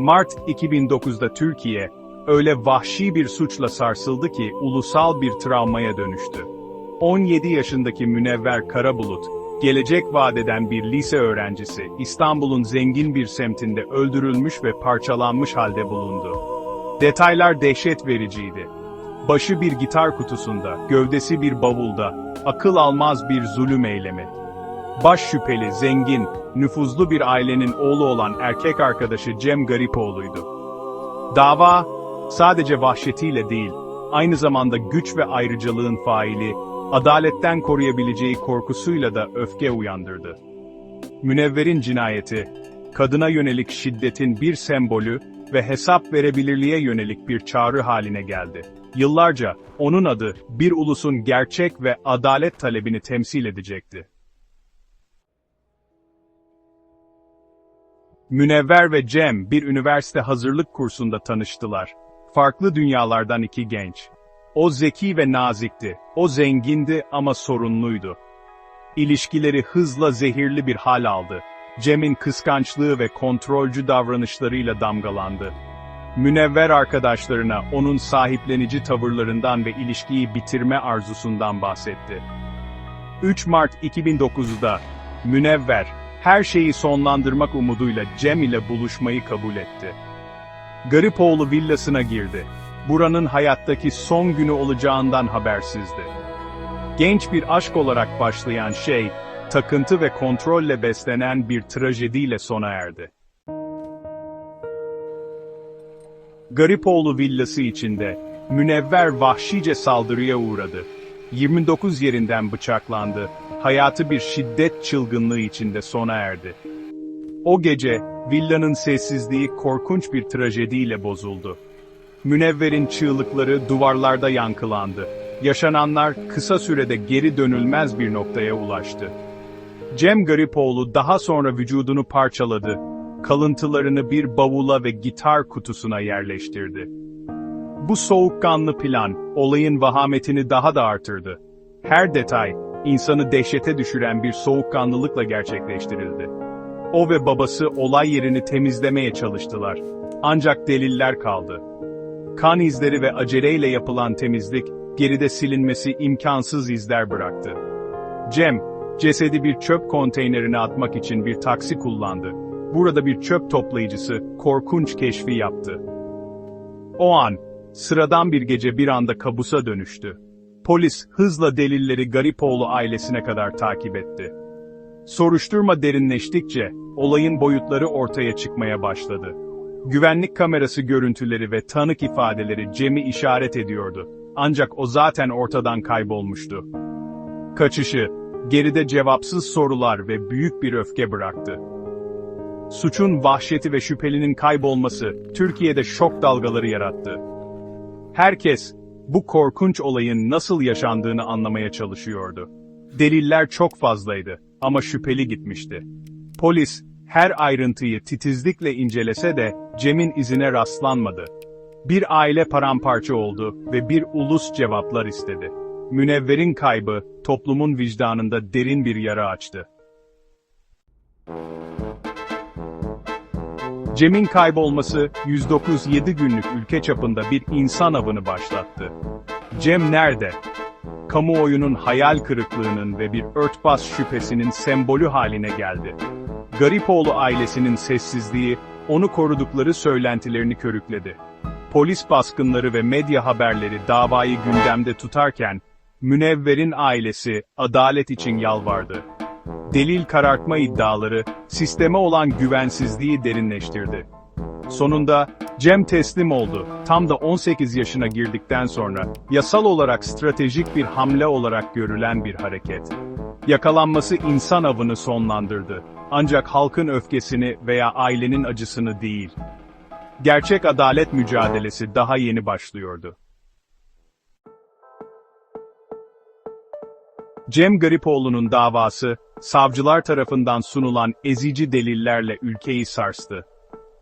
Mart 2009'da Türkiye, öyle vahşi bir suçla sarsıldı ki ulusal bir travmaya dönüştü. 17 yaşındaki Münevver Karabulut, gelecek vadeden bir lise öğrencisi, İstanbul'un zengin bir semtinde öldürülmüş ve parçalanmış halde bulundu. Detaylar dehşet vericiydi. Başı bir gitar kutusunda, gövdesi bir bavulda, akıl almaz bir zulüm eylemi. Baş şüpheli, zengin, nüfuzlu bir ailenin oğlu olan erkek arkadaşı Cem Garipoğlu'ydu. Dava, sadece vahşetiyle değil, aynı zamanda güç ve ayrıcalığın faili, adaletten koruyabileceği korkusuyla da öfke uyandırdı. Münevver'in cinayeti, kadına yönelik şiddetin bir sembolü ve hesap verebilirliğe yönelik bir çağrı haline geldi. Yıllarca, onun adı, bir ulusun gerçek ve adalet talebini temsil edecekti. Münevver ve Cem bir üniversite hazırlık kursunda tanıştılar. Farklı dünyalardan iki genç. O zeki ve nazikti, o zengindi ama sorunluydu. İlişkileri hızla zehirli bir hal aldı. Cem'in kıskançlığı ve kontrolcü davranışlarıyla damgalandı. Münevver arkadaşlarına onun sahiplenici tavırlarından ve ilişkiyi bitirme arzusundan bahsetti. 3 Mart 2009'da Münevver, her şeyi sonlandırmak umuduyla Cem ile buluşmayı kabul etti. Garipoğlu villasına girdi. Buranın hayattaki son günü olacağından habersizdi. Genç bir aşk olarak başlayan şey, takıntı ve kontrolle beslenen bir trajediyle sona erdi. Garipoğlu villası içinde, Münevver vahşice saldırıya uğradı. 29 yerinden bıçaklandı, hayatı bir şiddet çılgınlığı içinde sona erdi. O gece, villanın sessizliği korkunç bir trajediyle bozuldu. Münevver'in çığlıkları duvarlarda yankılandı. Yaşananlar kısa sürede geri dönülmez bir noktaya ulaştı. Cem Garipoğlu daha sonra vücudunu parçaladı, kalıntılarını bir bavula ve gitar kutusuna yerleştirdi. Bu soğukkanlı plan, olayın vahametini daha da artırdı. Her detay, insanı dehşete düşüren bir soğukkanlılıkla gerçekleştirildi. O ve babası olay yerini temizlemeye çalıştılar. Ancak deliller kaldı. Kan izleri ve aceleyle yapılan temizlik, geride silinmesi imkansız izler bıraktı. Cem, cesedi bir çöp konteynerine atmak için bir taksi kullandı. Burada bir çöp toplayıcısı, korkunç keşfi yaptı. O an, sıradan bir gece bir anda kabusa dönüştü. Polis, hızla delilleri Garipoğlu ailesine kadar takip etti. Soruşturma derinleştikçe, olayın boyutları ortaya çıkmaya başladı. Güvenlik kamerası görüntüleri ve tanık ifadeleri Cem'i işaret ediyordu. Ancak o zaten ortadan kaybolmuştu. Kaçışı, geride cevapsız sorular ve büyük bir öfke bıraktı. Suçun vahşeti ve şüphelinin kaybolması, Türkiye'de şok dalgaları yarattı. Herkes, bu korkunç olayın nasıl yaşandığını anlamaya çalışıyordu. Deliller çok fazlaydı ama şüpheli gitmişti. Polis, her ayrıntıyı titizlikle incelese de Cem'in izine rastlanmadı. Bir aile paramparça oldu ve bir ulus cevaplar istedi. Münevver'in kaybı, toplumun vicdanında derin bir yara açtı. Cem'in kaybolması, 109-7 günlük ülke çapında bir insan avını başlattı. Cem nerede? Kamuoyunun hayal kırıklığının ve bir örtbas şüphesinin sembolü haline geldi. Garipoğlu ailesinin sessizliği, onu korudukları söylentilerini körükledi. Polis baskınları ve medya haberleri davayı gündemde tutarken, Münevver'in ailesi, adalet için yalvardı. Delil karartma iddiaları, sisteme olan güvensizliği derinleştirdi. Sonunda, Cem teslim oldu. Tam da 18 yaşına girdikten sonra, yasal olarak stratejik bir hamle olarak görülen bir hareket. Yakalanması insan avını sonlandırdı. Ancak halkın öfkesini veya ailenin acısını değil. Gerçek adalet mücadelesi daha yeni başlıyordu. Cem Garipoğlu'nun davası, savcılar tarafından sunulan ezici delillerle ülkeyi sarstı.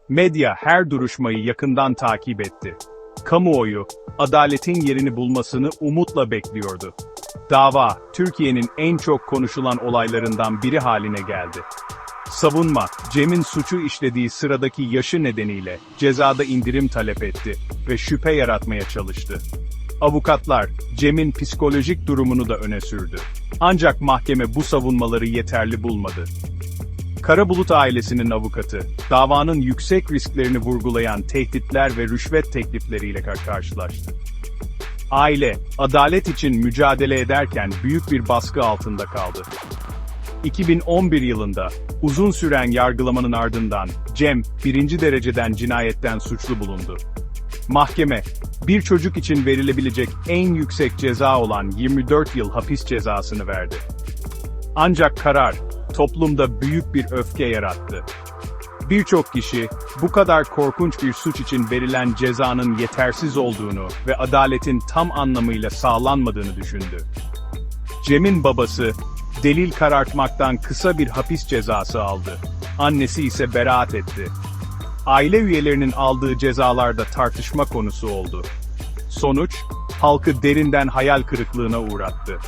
Medya her duruşmayı yakından takip etti. Kamuoyu, adaletin yerini bulmasını umutla bekliyordu. Dava, Türkiye'nin en çok konuşulan olaylarından biri haline geldi. Savunma, Cem'in suçu işlediği sıradaki yaşı nedeniyle cezada indirim talep etti ve şüphe yaratmaya çalıştı. Avukatlar, Cem'in psikolojik durumunu da öne sürdü. Ancak mahkeme bu savunmaları yeterli bulmadı. Karabulut ailesinin avukatı, davanın yüksek risklerini vurgulayan tehditler ve rüşvet teklifleriyle kar- karşılaştı. Aile, adalet için mücadele ederken büyük bir baskı altında kaldı. 2011 yılında, uzun süren yargılamanın ardından, Cem, birinci dereceden cinayetten suçlu bulundu. Mahkeme, bir çocuk için verilebilecek en yüksek ceza olan 24 yıl hapis cezasını verdi. Ancak karar, toplumda büyük bir öfke yarattı. Birçok kişi, bu kadar korkunç bir suç için verilen cezanın yetersiz olduğunu ve adaletin tam anlamıyla sağlanmadığını düşündü. Cem'in babası, delil karartmaktan kısa bir hapis cezası aldı. Annesi ise beraat etti. Aile üyelerinin aldığı cezalarda tartışma konusu oldu. Sonuç, halkı derinden hayal kırıklığına uğrattı.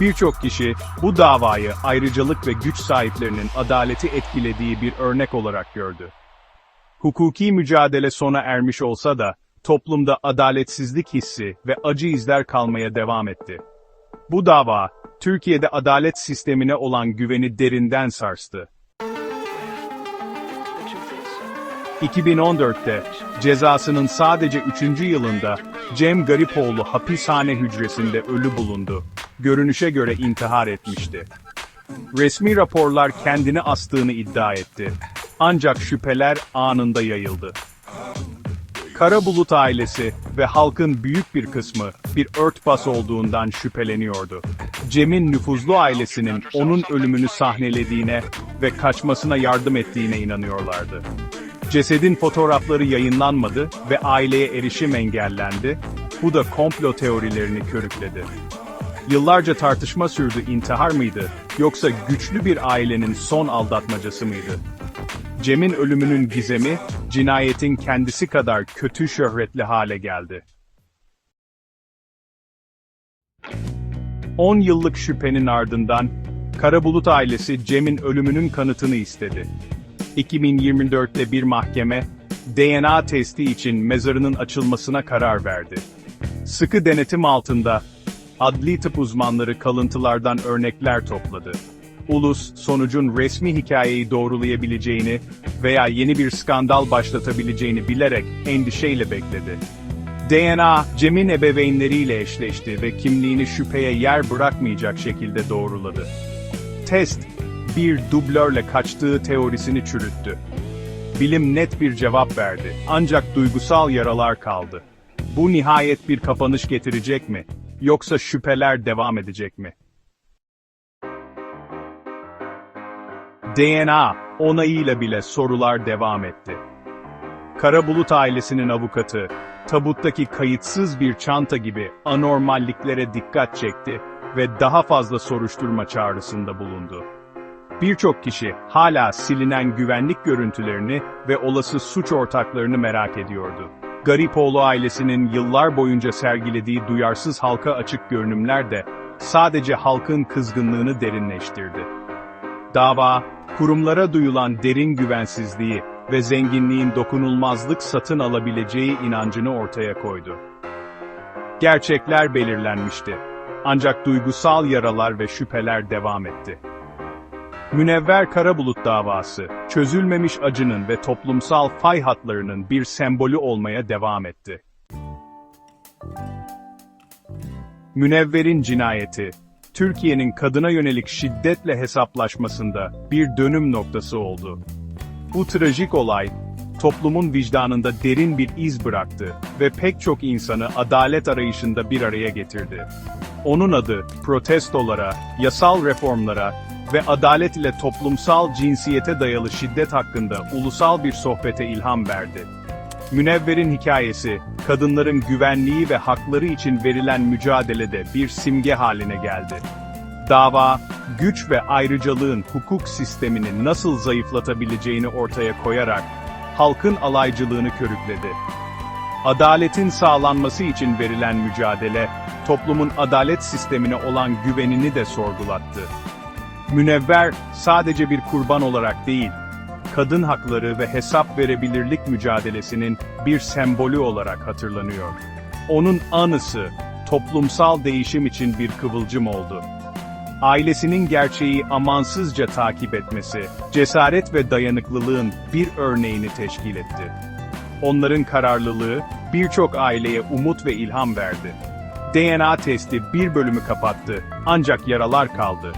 Birçok kişi, bu davayı ayrıcalık ve güç sahiplerinin adaleti etkilediği bir örnek olarak gördü. Hukuki mücadele sona ermiş olsa da, toplumda adaletsizlik hissi ve acı izler kalmaya devam etti. Bu dava, Türkiye'de adalet sistemine olan güveni derinden sarstı. 2014'te, cezasının sadece 3. yılında, Cem Garipoğlu hapishane hücresinde ölü bulundu. Görünüşe göre intihar etmişti. Resmi raporlar kendini astığını iddia etti. Ancak şüpheler anında yayıldı. Karabulut ailesi ve halkın büyük bir kısmı bir örtbas olduğundan şüpheleniyordu. Cem'in nüfuzlu ailesinin onun ölümünü sahnelediğine ve kaçmasına yardım ettiğine inanıyorlardı. Cesedin fotoğrafları yayınlanmadı ve aileye erişim engellendi, bu da komplo teorilerini körükledi. Yıllarca tartışma sürdü intihar mıydı, yoksa güçlü bir ailenin son aldatmacası mıydı? Cem'in ölümünün gizemi, cinayetin kendisi kadar kötü şöhretli hale geldi. 10 yıllık şüphenin ardından, Karabulut ailesi Cem'in ölümünün kanıtını istedi. 2024'te bir mahkeme, DNA testi için mezarının açılmasına karar verdi. Sıkı denetim altında, adli tıp uzmanları kalıntılardan örnekler topladı. Ulus, sonucun resmi hikayeyi doğrulayabileceğini veya yeni bir skandal başlatabileceğini bilerek endişeyle bekledi. DNA, Cem'in ebeveynleriyle eşleşti ve kimliğini şüpheye yer bırakmayacak şekilde doğruladı. Test, bir dublörle kaçtığı teorisini çürüttü. Bilim net bir cevap verdi, ancak duygusal yaralar kaldı. Bu nihayet bir kapanış getirecek mi? Yoksa şüpheler devam edecek mi? DNA onayıyla bile sorular devam etti. Karabulut ailesinin avukatı, tabuttaki kayıtsız bir çanta gibi anormalliklere dikkat çekti ve daha fazla soruşturma çağrısında bulundu. Birçok kişi hala silinen güvenlik görüntülerini ve olası suç ortaklarını merak ediyordu. Garipoğlu ailesinin yıllar boyunca sergilediği duyarsız halka açık görünümler de sadece halkın kızgınlığını derinleştirdi. Dava, kurumlara duyulan derin güvensizliği ve zenginliğin dokunulmazlık satın alabileceği inancını ortaya koydu. Gerçekler belirlenmişti. Ancak duygusal yaralar ve şüpheler devam etti. Münevver Karabulut davası, çözülmemiş acının ve toplumsal fay hatlarının bir sembolü olmaya devam etti. Münevver'in cinayeti, Türkiye'nin kadına yönelik şiddetle hesaplaşmasında bir dönüm noktası oldu. Bu trajik olay, toplumun vicdanında derin bir iz bıraktı ve pek çok insanı adalet arayışında bir araya getirdi. Onun adı, protestolara, yasal reformlara ve adalet ile toplumsal cinsiyete dayalı şiddet hakkında ulusal bir sohbete ilham verdi. Münevver'in hikayesi, kadınların güvenliği ve hakları için verilen mücadelede bir simge haline geldi. Dava, güç ve ayrıcalığın hukuk sistemini nasıl zayıflatabileceğini ortaya koyarak, halkın alaycılığını körükledi. Adaletin sağlanması için verilen mücadele, toplumun adalet sistemine olan güvenini de sorgulattı. Münevver sadece bir kurban olarak değil, kadın hakları ve hesap verebilirlik mücadelesinin bir sembolü olarak hatırlanıyor. Onun anısı, toplumsal değişim için bir kıvılcım oldu. Ailesinin gerçeği amansızca takip etmesi, cesaret ve dayanıklılığın bir örneğini teşkil etti. Onların kararlılığı, birçok aileye umut ve ilham verdi. DNA testi bir bölümü kapattı, ancak yaralar kaldı.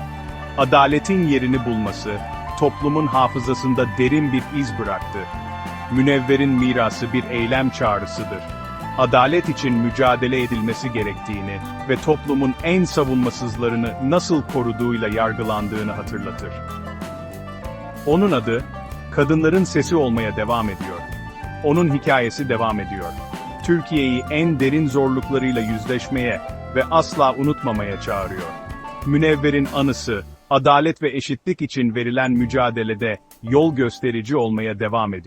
Adaletin yerini bulması, toplumun hafızasında derin bir iz bıraktı. Münevver'in mirası bir eylem çağrısıdır. Adalet için mücadele edilmesi gerektiğini ve toplumun en savunmasızlarını nasıl koruduğuyla yargılandığını hatırlatır. Onun adı, kadınların sesi olmaya devam ediyor. Onun hikayesi devam ediyor. Türkiye'yi en derin zorluklarıyla yüzleşmeye ve asla unutmamaya çağırıyor. Münevver'in anısı, adalet ve eşitlik için verilen mücadelede yol gösterici olmaya devam ediyor.